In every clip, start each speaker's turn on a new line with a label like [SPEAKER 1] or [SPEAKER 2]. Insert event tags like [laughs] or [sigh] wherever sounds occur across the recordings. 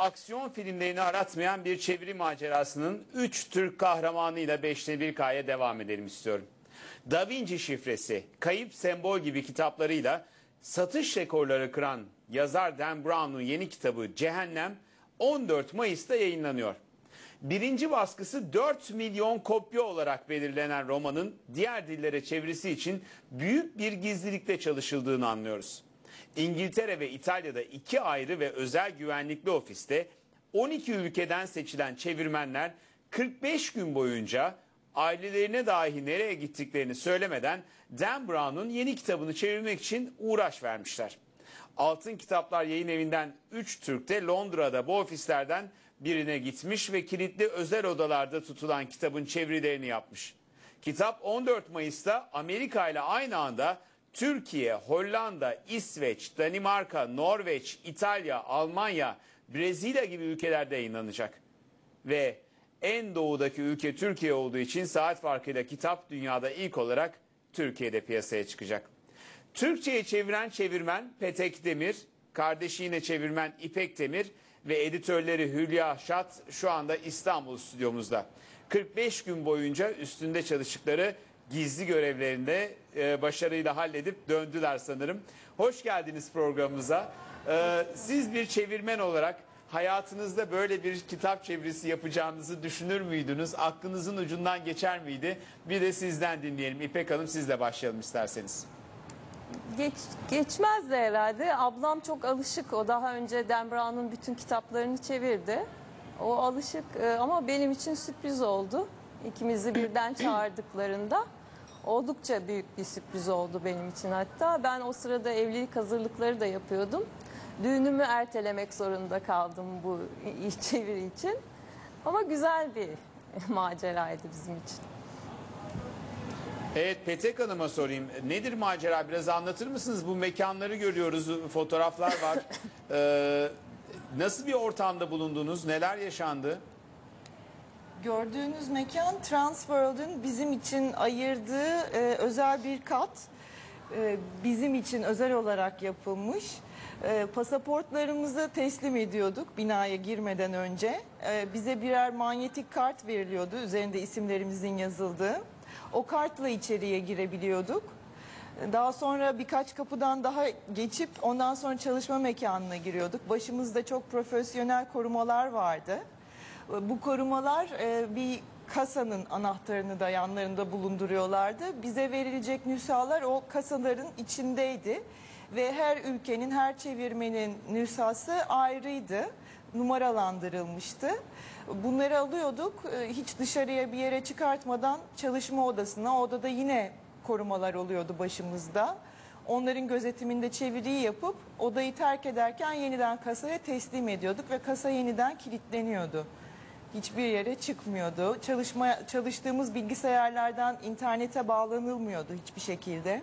[SPEAKER 1] aksiyon filmlerini aratmayan bir çeviri macerasının 3 Türk kahramanıyla 5'te bir kaya devam edelim istiyorum. Da Vinci şifresi, kayıp sembol gibi kitaplarıyla satış rekorları kıran yazar Dan Brown'un yeni kitabı Cehennem 14 Mayıs'ta yayınlanıyor. Birinci baskısı 4 milyon kopya olarak belirlenen romanın diğer dillere çevirisi için büyük bir gizlilikte çalışıldığını anlıyoruz. İngiltere ve İtalya'da iki ayrı ve özel güvenlikli ofiste 12 ülkeden seçilen çevirmenler 45 gün boyunca ailelerine dahi nereye gittiklerini söylemeden Dan Brown'un yeni kitabını çevirmek için uğraş vermişler. Altın Kitaplar Yayın Evi'nden 3 Türk de Londra'da bu ofislerden birine gitmiş ve kilitli özel odalarda tutulan kitabın çevirilerini yapmış. Kitap 14 Mayıs'ta Amerika ile aynı anda Türkiye, Hollanda, İsveç, Danimarka, Norveç, İtalya, Almanya, Brezilya gibi ülkelerde yayınlanacak. Ve en doğudaki ülke Türkiye olduğu için saat farkıyla kitap dünyada ilk olarak Türkiye'de piyasaya çıkacak. Türkçe'ye çeviren çevirmen Petek Demir, kardeşi yine çevirmen İpek Demir ve editörleri Hülya Şat şu anda İstanbul stüdyomuzda. 45 gün boyunca üstünde çalıştıkları gizli görevlerinde e, başarıyla halledip döndüler sanırım. Hoş geldiniz programımıza. E, siz bir çevirmen olarak hayatınızda böyle bir kitap çevirisi yapacağınızı düşünür müydünüz? Aklınızın ucundan geçer miydi? Bir de sizden dinleyelim. İpek Hanım sizle başlayalım isterseniz.
[SPEAKER 2] Geç, geçmezdi herhalde. Ablam çok alışık. O daha önce Dan Brown'un bütün kitaplarını çevirdi. O alışık e, ama benim için sürpriz oldu. İkimizi birden [clears throat] çağırdıklarında. Oldukça büyük bir sürpriz oldu benim için hatta. Ben o sırada evlilik hazırlıkları da yapıyordum. Düğünümü ertelemek zorunda kaldım bu [laughs] çeviri için. Ama güzel bir [laughs] maceraydı bizim için.
[SPEAKER 1] Evet Petek Hanım'a sorayım. Nedir macera? Biraz anlatır mısınız? Bu mekanları görüyoruz, fotoğraflar var. [laughs] Ee, nasıl bir ortamda bulundunuz? Neler yaşandı?
[SPEAKER 3] Gördüğünüz mekan Transworld'ün bizim için ayırdığı e, özel bir kat. E, bizim için özel olarak yapılmış. E, pasaportlarımızı teslim ediyorduk binaya girmeden önce. E, bize birer manyetik kart veriliyordu üzerinde isimlerimizin yazıldığı. O kartla içeriye girebiliyorduk. Daha sonra birkaç kapıdan daha geçip ondan sonra çalışma mekanına giriyorduk. Başımızda çok profesyonel korumalar vardı. Bu korumalar e, bir kasanın anahtarını da yanlarında bulunduruyorlardı. Bize verilecek nüshalar o kasaların içindeydi. Ve her ülkenin, her çevirmenin nüshası ayrıydı. Numaralandırılmıştı. Bunları alıyorduk. e, Hiç dışarıya bir yere çıkartmadan çalışma odasına. Odada yine korumalar oluyordu başımızda. Onların gözetiminde çeviriyi yapıp odayı terk ederken yeniden kasaya teslim ediyorduk ve kasa yeniden kilitleniyordu. Hiçbir yere çıkmıyordu. Çalışma çalıştığımız bilgisayarlardan internete bağlanılmıyordu hiçbir şekilde.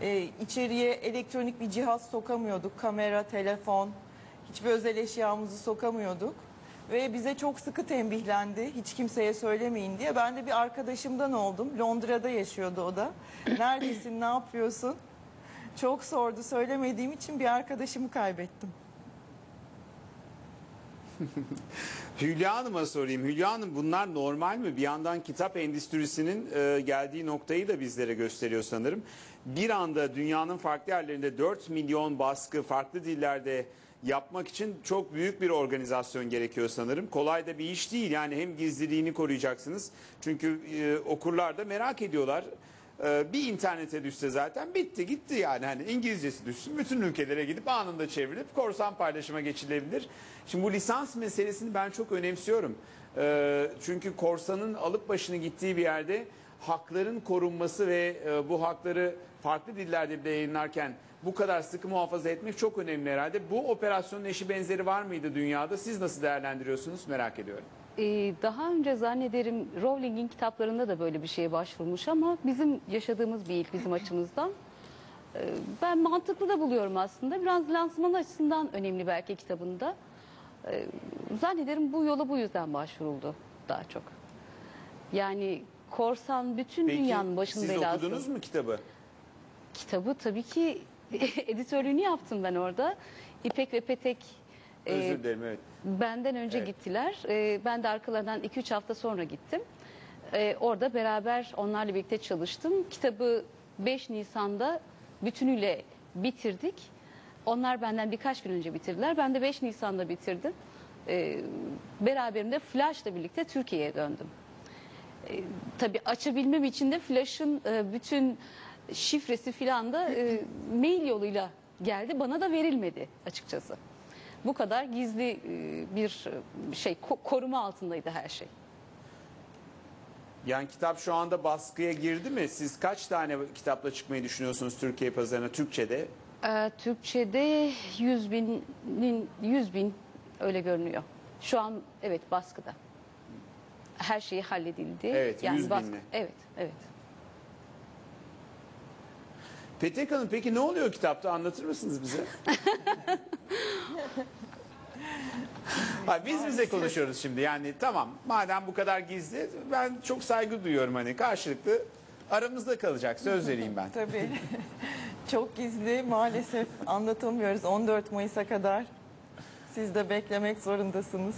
[SPEAKER 3] Ee, içeriye elektronik bir cihaz sokamıyorduk. Kamera, telefon, hiçbir özel eşyamızı sokamıyorduk. Ve bize çok sıkı tembihlendi. Hiç kimseye söylemeyin diye. Ben de bir arkadaşımdan oldum. Londra'da yaşıyordu o da. Neredesin, ne yapıyorsun? Çok sordu. Söylemediğim için bir arkadaşımı kaybettim. [laughs]
[SPEAKER 1] Hülya Hanım'a sorayım. Hülya Hanım bunlar normal mi? Bir yandan kitap endüstrisinin e, geldiği noktayı da bizlere gösteriyor sanırım. Bir anda dünyanın farklı yerlerinde 4 milyon baskı farklı dillerde yapmak için çok büyük bir organizasyon gerekiyor sanırım. Kolay da bir iş değil. Yani hem gizliliğini koruyacaksınız. Çünkü e, okurlar da merak ediyorlar. E, bir internete düşse zaten bitti gitti yani. Hani İngilizcesi düşsün bütün ülkelere gidip anında çevrilip korsan paylaşıma geçilebilir. Şimdi bu lisans meselesini ben çok önemsiyorum. E, çünkü korsanın alıp başını gittiği bir yerde hakların korunması ve e, bu hakları farklı dillerde bile yayınlarken bu kadar sıkı muhafaza etmek çok önemli herhalde. Bu operasyonun eşi benzeri var mıydı dünyada? Siz nasıl değerlendiriyorsunuz merak ediyorum.
[SPEAKER 4] Ee, daha önce zannederim Rowling'in kitaplarında da böyle bir şeye başvurmuş ama bizim yaşadığımız bir ilk bizim açımızdan. Ee, ben mantıklı da buluyorum aslında. Biraz lansman açısından önemli belki kitabında. Ee, zannederim bu yola bu yüzden başvuruldu daha çok. Yani korsan bütün
[SPEAKER 1] Peki
[SPEAKER 4] dünyanın başının
[SPEAKER 1] siz
[SPEAKER 4] belası.
[SPEAKER 1] okudunuz mu kitabı?
[SPEAKER 4] Kitabı tabii ki [laughs] editörlüğünü yaptım ben orada. İpek ve Petek
[SPEAKER 1] Özür dilerim evet.
[SPEAKER 4] Benden önce
[SPEAKER 1] Evet.
[SPEAKER 4] gittiler. Ee, ben de arkalarından 2-3 hafta sonra gittim. Ee, orada beraber onlarla birlikte çalıştım. Kitabı 5 Nisan'da bütünüyle bitirdik. Onlar benden birkaç gün önce bitirdiler. Ben de 5 Nisan'da bitirdim. Ee, beraberimde Flash'la birlikte Türkiye'ye döndüm. Ee, tabii açabilmem için de Flash'ın e, bütün şifresi filan da e, mail yoluyla geldi. Bana da verilmedi açıkçası. Bu kadar gizli e, bir e, şey ko- koruma altındaydı her şey.
[SPEAKER 1] Yani kitap şu anda baskıya girdi mi? Siz kaç tane kitapla çıkmayı düşünüyorsunuz Türkiye pazarına Türkçe'de?
[SPEAKER 4] Ee, Türkçe'de 100 binin 100 bin öyle görünüyor. Şu an evet baskıda. Her şey halledildi.
[SPEAKER 1] Evet, 100
[SPEAKER 4] baskı-
[SPEAKER 1] binli.
[SPEAKER 4] Evet, evet.
[SPEAKER 1] Petek Hanım peki ne oluyor kitapta anlatır mısınız bize? [laughs] Ha, biz bize konuşuyoruz şimdi yani tamam madem bu kadar gizli ben çok saygı duyuyorum hani karşılıklı aramızda kalacak söz vereyim ben.
[SPEAKER 3] Tabii. [laughs] Çok gizli maalesef anlatamıyoruz 14 Mayıs'a kadar. Siz de beklemek zorundasınız.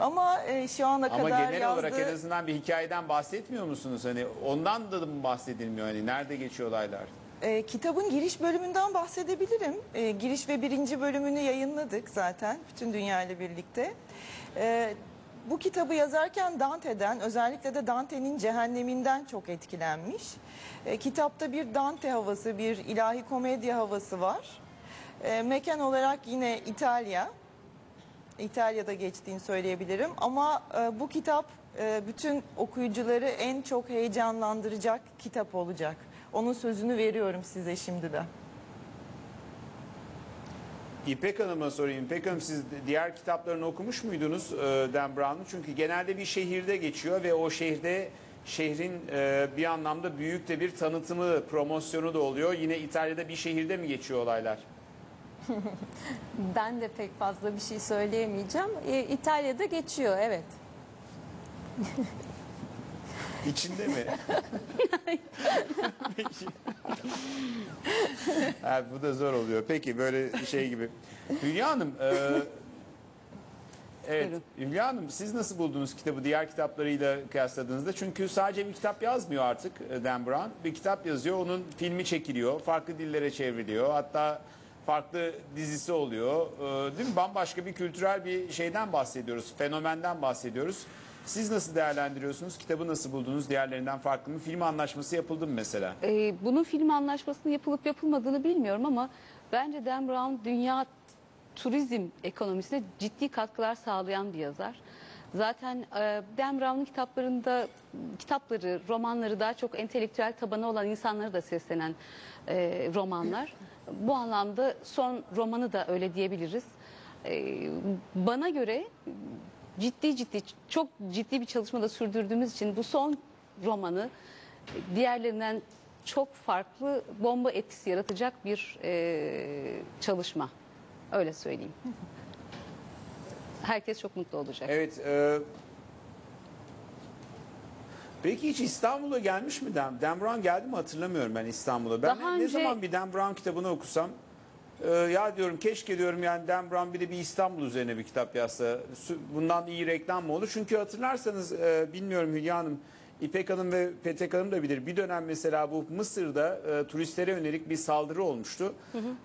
[SPEAKER 3] Ama e, şu ana
[SPEAKER 1] Ama
[SPEAKER 3] kadar
[SPEAKER 1] genel
[SPEAKER 3] yazdığı...
[SPEAKER 1] olarak en azından bir hikayeden bahsetmiyor musunuz? Hani ondan da mı bahsedilmiyor? Hani nerede geçiyor olaylar?
[SPEAKER 3] E, kitabın giriş bölümünden bahsedebilirim. E, giriş ve birinci bölümünü yayınladık zaten bütün dünya ile birlikte. E, bu kitabı yazarken Dante'den özellikle de Dante'nin cehenneminden çok etkilenmiş. E, kitapta bir Dante havası, bir ilahi komedya havası var. E, mekan olarak yine İtalya. İtalya'da geçtiğini söyleyebilirim ama e, bu kitap e, bütün okuyucuları en çok heyecanlandıracak kitap olacak. Onun sözünü veriyorum size şimdiden.
[SPEAKER 1] İpek Hanım'a sorayım. İpek Hanım siz diğer kitaplarını okumuş muydunuz e, Dan Brown'un? Çünkü genelde bir şehirde geçiyor ve o şehirde şehrin e, bir anlamda büyük de bir tanıtımı, promosyonu da oluyor. Yine İtalya'da bir şehirde mi geçiyor olaylar? [laughs]
[SPEAKER 2] Ben de pek fazla bir şey söyleyemeyeceğim. E, İtalya'da geçiyor evet. [laughs]
[SPEAKER 1] İçinde mi? [laughs] Peki. ha, bu da zor oluyor. Peki böyle şey gibi. Hülya Hanım, e, evet
[SPEAKER 4] Buyurun.
[SPEAKER 1] Hülya Hanım siz nasıl buldunuz kitabı diğer kitaplarıyla kıyasladığınızda? Çünkü sadece bir kitap yazmıyor artık e, Dan Brown. Bir kitap yazıyor, onun filmi çekiliyor, farklı dillere çevriliyor. Hatta farklı dizisi oluyor. E, değil mi? Bambaşka bir kültürel bir şeyden bahsediyoruz, fenomenden bahsediyoruz. Siz nasıl değerlendiriyorsunuz? Kitabı nasıl buldunuz? Diğerlerinden farklı mı? Film anlaşması yapıldı mı mesela?
[SPEAKER 4] Ee, bunun film anlaşmasının yapılıp yapılmadığını bilmiyorum ama bence Dan Brown dünya turizm ekonomisine ciddi katkılar sağlayan bir yazar. Zaten e, Dan Brown'un kitaplarında kitapları, romanları daha çok entelektüel tabanı olan insanlara da seslenen e, romanlar. Bu anlamda son romanı da öyle diyebiliriz. E, bana göre ciddi ciddi çok ciddi bir çalışmada sürdürdüğümüz için bu son romanı diğerlerinden çok farklı bomba etkisi yaratacak bir e, çalışma. Öyle söyleyeyim. [laughs] Herkes çok mutlu olacak.
[SPEAKER 1] Evet. e, peki hiç İstanbul'a gelmiş mi Dan? Dan Brown geldi mi hatırlamıyorum ben İstanbul'a. Ben
[SPEAKER 4] Daha
[SPEAKER 1] ne, ne
[SPEAKER 4] önce-
[SPEAKER 1] zaman bir Dan Brown kitabını okusam e, ya diyorum keşke diyorum yani Dan Brown bir de bir İstanbul üzerine bir kitap yazsa. Bundan iyi reklam mı olur? Çünkü hatırlarsanız e, bilmiyorum Hülya Hanım İpek Hanım ve Petek Hanım da bilir. Bir dönem mesela bu Mısır'da e, turistlere yönelik bir saldırı olmuştu.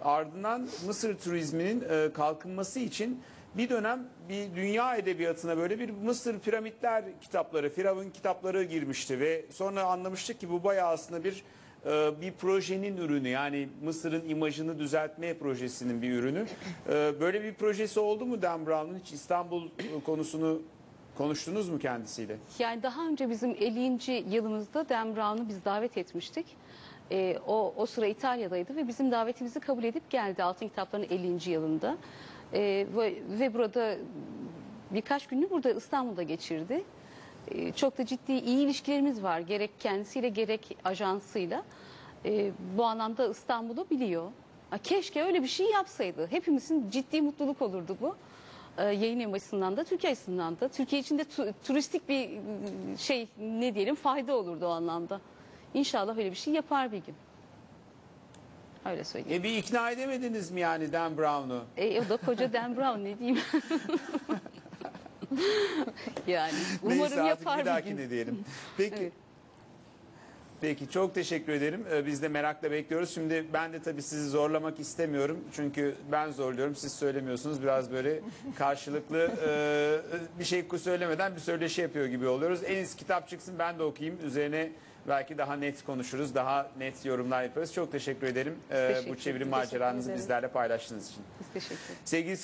[SPEAKER 1] Ardından Mısır turizminin e, kalkınması için bir dönem bir dünya edebiyatına böyle bir Mısır piramitler kitapları, Firavun kitapları girmişti ve sonra anlamıştık ki bu bayağı aslında bir e, bir projenin ürünü yani Mısır'ın imajını düzeltme projesinin bir ürünü. E, Böyle bir projesi oldu mu Dan Brown'un hiç İstanbul e, konusunu konuştunuz mu kendisiyle?
[SPEAKER 4] Yani daha önce bizim 50. yılımızda Dan Brown'u biz davet etmiştik. O, o sıra İtalya'daydı ve bizim davetimizi kabul edip geldi Altın Kitapların 50. yılında. Ee, ve, ve burada birkaç gününü burada İstanbul'da geçirdi. Ee, çok da ciddi iyi ilişkilerimiz var gerek kendisiyle gerek ajansıyla. Ee, bu anlamda İstanbul'u biliyor. Ha, Keşke öyle bir şey yapsaydı. Hepimizin ciddi mutluluk olurdu bu. Ee, yayın evi açısından da Türkiye açısından da. Türkiye için de tu- turistik bir ıı, şey ne diyelim fayda olurdu o anlamda. İnşallah öyle bir şey yapar bir gün. Öyle söyleyeyim.
[SPEAKER 1] E bir ikna edemediniz mi yani Dan Brown'u?
[SPEAKER 4] E, o da koca Dan Brown ne diyeyim. [laughs] yani umarım
[SPEAKER 1] Neyse
[SPEAKER 4] yapar
[SPEAKER 1] bir
[SPEAKER 4] bir gün.
[SPEAKER 1] diyelim. Peki.
[SPEAKER 4] Evet.
[SPEAKER 1] Peki çok teşekkür ederim. Ee, Biz de merakla bekliyoruz. Şimdi ben de tabii sizi zorlamak istemiyorum. Çünkü ben zorluyorum. Siz söylemiyorsunuz. Biraz böyle [laughs] karşılıklı e, bir şey söylemeden bir söyleşi yapıyor gibi oluyoruz. En iyisi kitap çıksın ben de okuyayım. Üzerine belki daha net konuşuruz. Daha net yorumlar yaparız. Çok teşekkür ederim. Ee,
[SPEAKER 4] teşekkür
[SPEAKER 1] bu çeviri
[SPEAKER 4] ederiz.
[SPEAKER 1] maceranızı bizlerle paylaştığınız için.
[SPEAKER 4] Biz teşekkür ederiz.
[SPEAKER 1] Sevgili